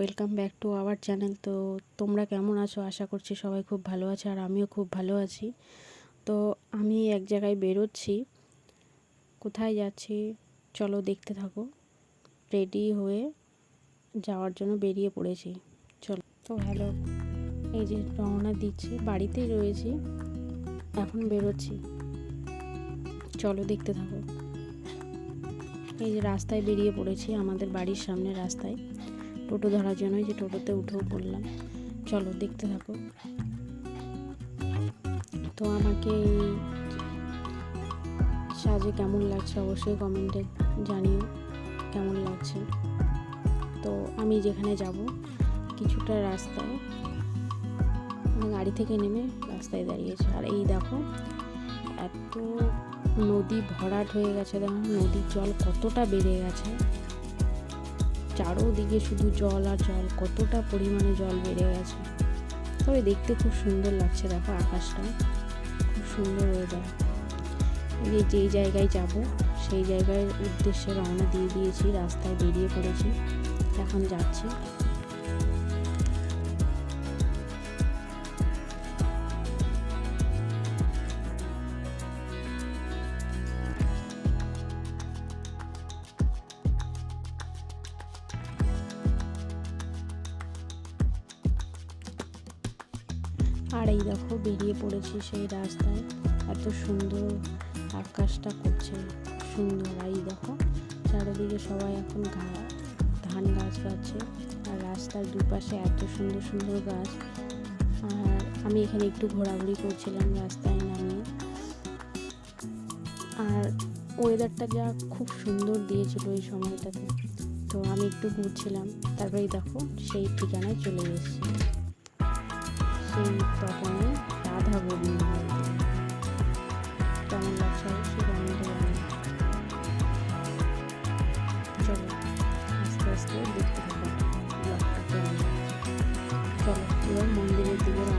Welcome back to our channel তো তোমরা কেমন আছো? আশা করছি সবাই খুব ভালো আছে আর আমিও খুব ভালো আছি। তো আমি এক জায়গায় বেরোচ্ছি। কোথায় যাচ্ছি? চলো দেখতে থাকো। রেডি হয়ে যাওয়ার জন্য বেরিয়ে পড়েছি। চলো। তো হ্যালো এই যে রওনা দিচ্ছি। বাড়িতেই রয়েছি। এখন বেরোচ্ছি। চলো দেখতে থাকো। এই যে রাস্তায় বেরিয়ে পড়েছি। আমাদের বাড়ির সামনে রাস্তায়। টোটো ধরার জন্য যে টোটোতে উঠেও পড়লাম। চলো, দেখতে থাকো। তো আমাকে সাজে কেমন লাগছে অবশ্যই কমেন্টে জানিও, কেমন লাগছে। তো আমি যেখানে যাব, কিছুটা রাস্তায় আমি গাড়ি থেকে নেমে রাস্তায় দাঁড়িয়েছে। আর এই দেখো, এত নদী ভরাট হয়ে গেছে, দেখো নদীর জল কতটা বেড়ে গেছে। চারোদিকে শুধু জল আর জল, কতটা পরিমাণে জল বেড়ে গেছে। তবে দেখতে খুব সুন্দর লাগছে দেখো আকাশটা। খুব সুন্দর ওয়েদার এই যে যেই জায়গায় যাব, সেই জায়গায় উদ্দেশ্যে রওনা দিয়ে দিয়েছি, রাস্তায় বেরিয়ে পড়েছি। এখন যাচ্ছি। আর এই দেখো বেরিয়ে পড়েছি সেই রাস্তায়। এত সুন্দর আকাশটা করছে, সুন্দর। আর এই দেখো, চারিদিকে সবাই এখন ধান গাছ গাচ্ছে আর রাস্তার দুপাশে এত সুন্দর সুন্দর গাছ। আর আমি এখানে একটু ঘোরাঘুরি করছিলাম রাস্তায় নামিয়ে। আর ওয়েদারটা যা খুব সুন্দর দিয়েছিল এই সময়টাতে। তো আমি একটু ঘুরছিলাম তারপরেই দেখো সেই ঠিকানায় চলে এসেছি। সেই তখনই রাধা গোবিন্দ। কেমন লাগছে অবশ্যই কমেন্টে জানাবেন চলো, আস্তে আস্তে দেখতে থাকো। ব্লগটা কেমন চলো, এবার মন্দিরের দিকে দেওয়া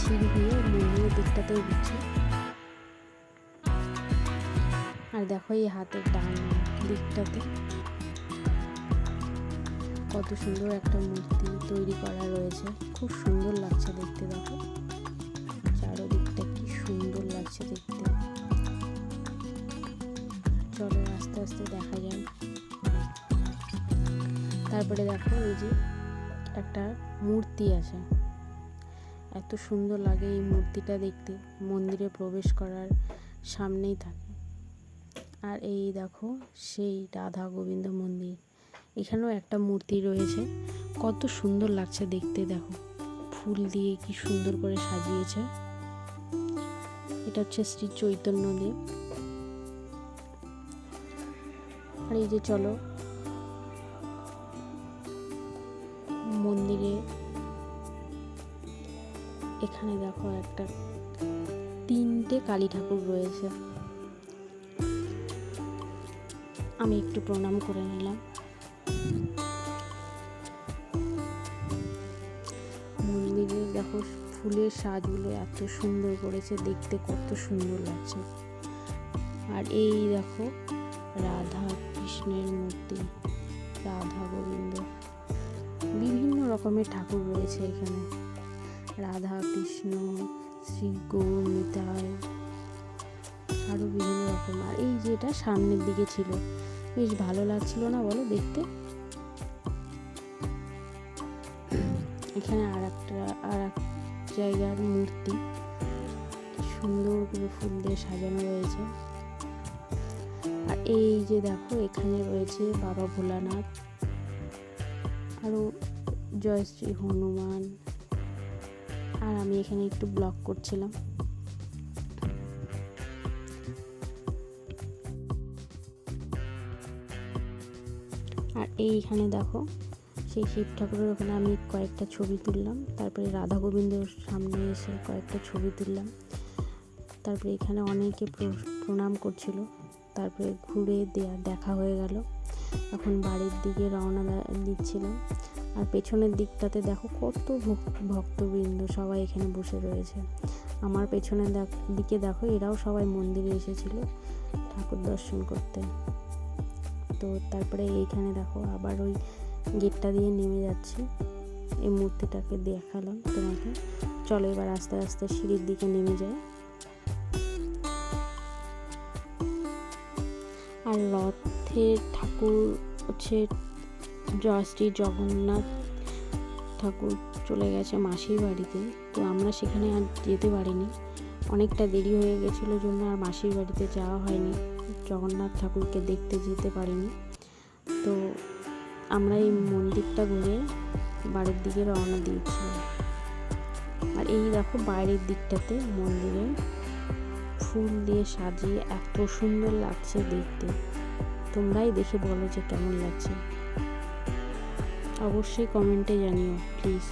সিঁড়ি দিয়ে মন্দিরের দিকটাতেও দিচ্ছি। আর দেখো এই হাতের ডান দিকটাতে কত সুন্দর একটা মূর্তি তৈরি করা রয়েছে। খুব সুন্দর লাগছে দেখতে দেখো। চারোদিকটা কি সুন্দর লাগছে দেখতে। চলো আস্তে আস্তে দেখা যায় তারপরে দেখো এই যে একটা মূর্তি আছে। এত সুন্দর লাগে এই মূর্তিটা দেখতে। মন্দিরে প্রবেশ করার সামনেই থাকে। আর এই দেখো সেই রাধা গোবিন্দ মন্দির। এখানেও একটা মূর্তি রয়েছে। কত সুন্দর লাগছে দেখতে, দেখো। ফুল দিয়ে কি সুন্দর করে সাজিয়েছে। এটা হচ্ছে শ্রী চৈতন্য দেব। আর এই যে চলো, মন্দিরে এখানে দেখো একটা তিনটে কালী ঠাকুর রয়েছে। আমি একটু প্রণাম করে নিলাম। মন্দিরে দেখো ফুলের সাজগুলো এত সুন্দর করেছে, দেখতে কত সুন্দর লাগছে। আর এই দেখো রাধা কৃষ্ণের মূর্তি, রাধা গোবিন্দ। বিভিন্ন রকমের ঠাকুর রয়েছে এখানে। রাধা কৃষ্ণ, শ্রী গৌর নিতাই আরও বিভিন্ন রকম। আর এই যেটা সামনের দিকে ছিল বেশ ভালো লাগছিল না বলো দেখতে। এখানে আর একটা আর এক জায়গার মূর্তি। সুন্দর করে ফুল দিয়ে সাজানো রয়েছে। আর এই যে দেখো, এখানে রয়েছে বাবা ভোলানাথ। আরও জয়শ্রী হনুমান। আর আমি এখানে একটু ব্লগ করছিলাম। এইখানে দেখো, সেই শিব ঠাকুরের ওখানে আমি কয়েকটা ছবি তুললাম। তারপরে রাধা গোবিন্দর সামনে এসে কয়েকটা ছবি তুললাম। তারপরে এখানে অনেকে প্র- প্রণাম করছিল। তারপরে ঘুরে দেয়া, দেখা হয়ে গেল। এখন বাড়ির দিকে রওনা দিচ্ছিলাম। আর পেছনের দিকটাতে দেখো কত ভক- ভক্তবৃন্দ সবাই এখানে বসে রয়েছে। আমার পেছনের দিকে দেখো এরাও সবাই মন্দিরে এসেছিল ঠাকুর দর্শন করতে। তো তারপরে এইখানে দেখো আবার ওই গেটটা দিয়ে নেমে যাচ্ছি। এই মূর্তিটাকে দেখালাম তোমাকে। চলো এবার আস্তে আস্তে সিঁড়ির দিকে নেমে যায় আর রথের ঠাকুর হচ্ছে শ্রী জগন্নাথ ঠাকুর চলে গেছে মাসির বাড়িতে। তো আমরা সেখানে আর যেতে পারিনি। অনেকটা দেরি হয়ে গেছিল জন্য আর মাসির বাড়িতে যাওয়া হয়নি। জগন্নাথ ঠাকুরকে দেখতে যেতে পারিনি। তো আমরা এই মন্দিরটা ঘুরে বাড়ির দিকে রওনা দিয়েছিলাম আর এই দেখো বাইরের দিকটাতে মন্দিরে ফুল দিয়ে সাজিয়ে এত সুন্দর লাগছে দেখতে। তোমরাই দেখে বলো যে কেমন লাগছে। অবশ্যই কমেন্টে জানিও, প্লিজ।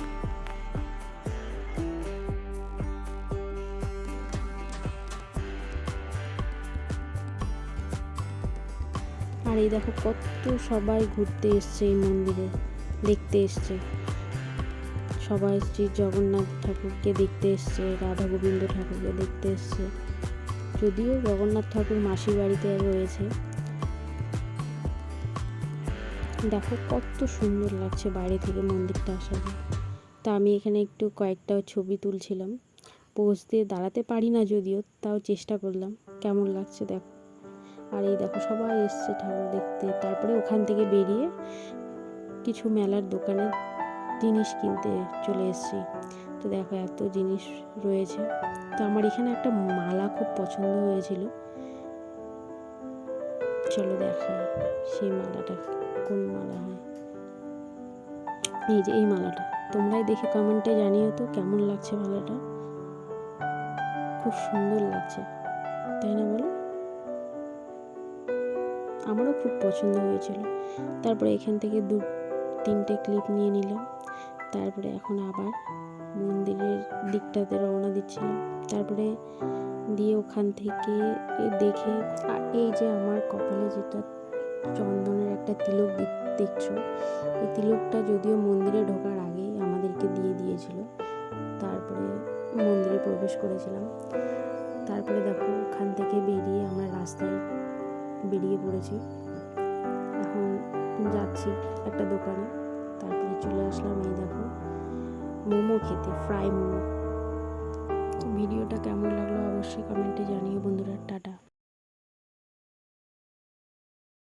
আর এই দেখো কত সবাই ঘুরতে এসছে এই মন্দিরে, দেখতে এসছে। সবাই শ্রী জগন্নাথ ঠাকুরকে দেখতে এসছে, রাধা গোবিন্দ ঠাকুরকে দেখতে এসছে। যদিও জগন্নাথ ঠাকুর মাসির বাড়িতে রয়েছে। দেখো কত সুন্দর লাগছে বাইরে থেকে মন্দিরটা আসার। তা আমি এখানে একটু কয়েকটা ছবি তুলছিলাম। পোজ দিয়ে দাঁড়াতে পারি না যদিও, তাও চেষ্টা করলাম। কেমন লাগছে দেখো। আর এই দেখো সবাই এসছে ঠাকুর দেখতে। তারপরে ওখান থেকে বেরিয়ে কিছু মেলার দোকানে জিনিস কিনতে চলে এসেছি। তো দেখো এত জিনিস রয়েছে। তো আমার এখানে একটা মালা খুব পছন্দ হয়েছিল। চলো দেখা সেই মালাটা, কোন মালা হয়। এই যে এই মালাটা, তোমরাই দেখে কমেন্টে জানিও তো কেমন লাগছে মালাটা। খুব সুন্দর লাগছে, তাই না বলো? আমারও খুব পছন্দ হয়েছিল। তারপরে এখান থেকে দু, তিনটে ক্লিপ নিয়ে নিলাম। তারপরে এখন আবার মন্দিরের দিকটাতে রওনা দিচ্ছিলাম। তারপরে দিয়ে ওখান থেকে দেখে এই যে আমার কপালে যেটা চন্দনের একটা তিলক দেখছ? এই তিলকটা যদিও মন্দিরে ঢোকার আগেই আমাদেরকে দিয়ে দিয়েছিল। তারপরে মন্দিরে প্রবেশ করেছিলাম। তারপরে দেখো, ওখান থেকে বেরিয়ে আমরা রাস্তায় বেরিয়ে পড়েছি। এখন যাচ্ছি একটা দোকানে। তারপরে চলে আসলাম এই দেখো, মোমো খেতে, ফ্রাই মোমো। ভিডিওটা কেমন লাগল অবশ্যই কমেন্টে জানিও বন্ধুরা, টাটা।